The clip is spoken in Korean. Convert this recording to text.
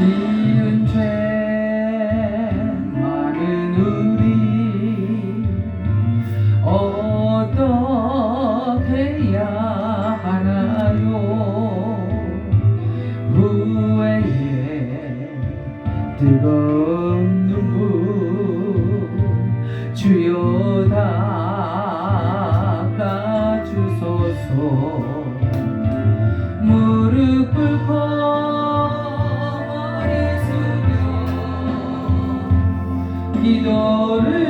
죄 많은 우리 어떻게 해야 하나요? 후회에 뜨거운 눈물 주여 닦아주소서 기도를